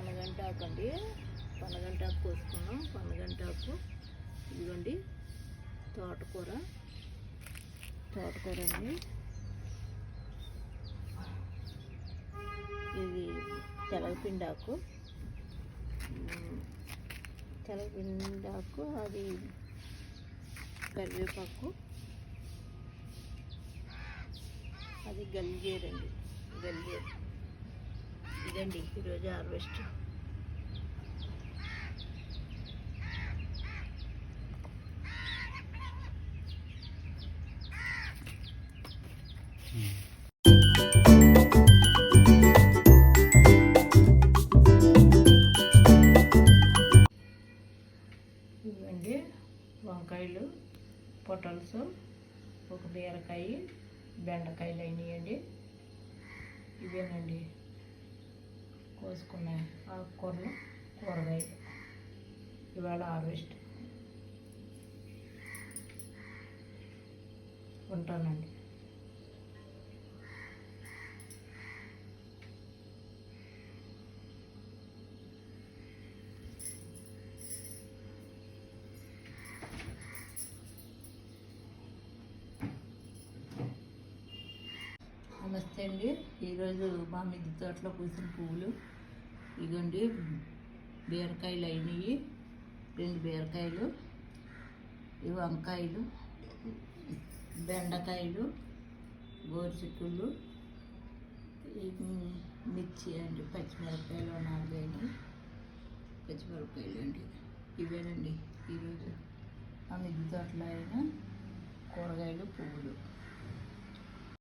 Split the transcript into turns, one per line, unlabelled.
పనగంటాకు అండి పనగంటాకు కోసుకున్నాం. పనగంటాకు ఇదిగోండి తోటకూర. తోటకూర అండి ఇది తెలగపిండాకు. తెలగపిండాకు అది కరివేపాకు. అది గల్జేరండి. గల్జేరు. ఇదండి ఈరోజు హార్వెస్ట్. ఇవండి వంకాయలు పొటల్స్ ఒక బీరకాయ బెండకాయలు అయినాయండి. ఇవేనండి. కోసుకున్న ఆకుకూరలు కూరగాయలు. ఇవాళ హార్వెస్ట్. ఉంటానండి. నమస్తే అండి. ఈరోజు మా మిద్దె తోటలో పూసిన పువ్వులు. ఇగోండి బీరకాయలు అయినాయి. రెండు బీరకాయలు ఇవి వంకాయలు బెండకాయలు గోరుచిక్కుళ్ళు మిర్చి అండి పచ్చిమిరపకాయలు నాలుగైదు పచ్చిమిరపకాయలు అండి. ఇవేనండి ఈరోజు మా మిద్దె తోటలో అయిన కూరగాయలు పువ్వులు.